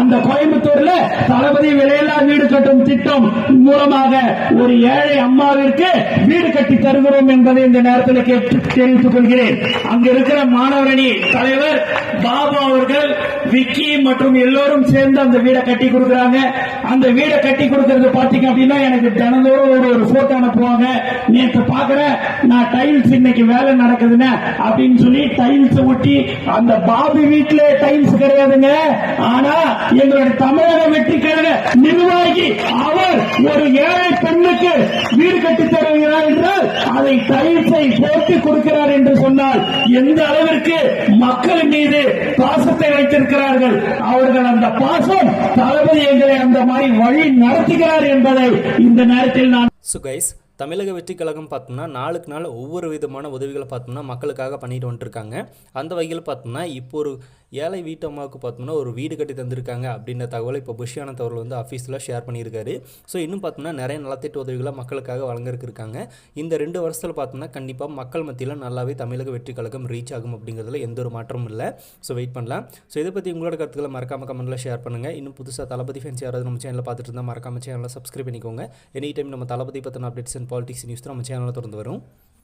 அந்த கோயம்புத்தூர்ல தளபதி விலையில்லா வீடு கட்டும் திட்டம் மூலமாக ஒரு ஏழை அம்மாவிற்கு வீடு கட்டி தருகிறோம் என்பதை இந்த நேரத்தில் கேட்டு தெரிவித்துக் கொள்கிறேன். அங்க இருக்கிற மாணவரணி தலைவர் பாபு விக்கி மற்றும் எல்லோரும் சேர்ந்து அந்த வீடை கட்டி கொடுக்கறாங்க. அந்த வீடை கட்டி கொடுக்கறது பாத்தீங்க அப்படின்னா எனக்கு தினந்தோறும் ஒரு ஒரு போட்டோ அனுப்புவாங்க. நேற்று பாக்குறேன் நான் டைல்ஸ் இன்னைக்கு வேலை நடக்குதுன்னு அப்படின்னு சொல்லி டைல்ஸ் ஒட்டி அந்த பாபு வீட்டுல டைல்ஸ் கிடையாதுங்க. ஆனா எங்களுடைய தமிழக வெற்றி நிர்வாகி அவர் ஒரு ஏழை பெண்ணுக்கு வீடு கட்டி தருகிறார் என்றால் அதை டைல்ஸை போட்டு கொடுக்கிறார் என்று சொன்னால் எந்த அளவிற்கு மக்கள் மீது பாசத்தை வைத்திருக்கிறார்கள். அவர்கள் அந்த பாசம் தளபதி எங்களை அந்த மாதிரி வழி நடத்துகிறார் என்பதை இந்த நேரத்தில் நான் சுகைஸ் தமிழக வெற்றி கழகம் பார்த்தோம்னா நாளுக்கு நாள் ஒவ்வொரு விதமான உதவிகளை பார்த்தோம்னா மக்களுக்காக பண்ணிட்டு வந்துட்டுருக்காங்க அந்த வகையில் பார்த்தோம்னா இப்போ ஒரு ஏழை வீட்டு அம்மாவுக்கு பார்த்தோம்னா ஒரு வீடு கட்டி தந்திருக்காங்க அப்படின்ற தகவலை இப்போ புஷ்யானந்த் அவர்கள் வந்து ஆஃபீஸில் ஷேர் பண்ணியிருக்காரு. ஸோ இன்னும் பார்த்தோம்னா நிறைய நலத்திட்ட உதவிகளை மக்களுக்காக வழங்கிருக்கு இருக்காங்க இந்த ரெண்டு வருஷத்தில் பார்த்தோம்னா கண்டிப்பாக மக்கள் மத்தியில் நல்லாவே தமிழக வெற்றி கழகம் ரீச் ஆகும் அப்படிங்கிறதுல எந்த ஒரு மாற்றமும் இல்லை. ஸோ வெயிட் பண்ணலாம். ஸோ இதை பற்றி உங்களோட கருத்துக்களை மறக்காம கமெண்ட்டில் ஷேர் பண்ணுங்கள் இன்னும் புதுசாக தளபதி ஃபேன்ஸ் யாராவது நம்ம சேனலில் பார்த்துட்டு இருந்தால் மறக்காம சேனலை சப்ஸ்கிரைப் பண்ணிக்கோங்க. எனி டைம் நம்ம தளபதி பற்றின அப்டேட்ஸ் அண்ட் பாலிடிக்ஸ் நியூஸ் நம்ம சேனலில் தொடர்ந்து வரும்.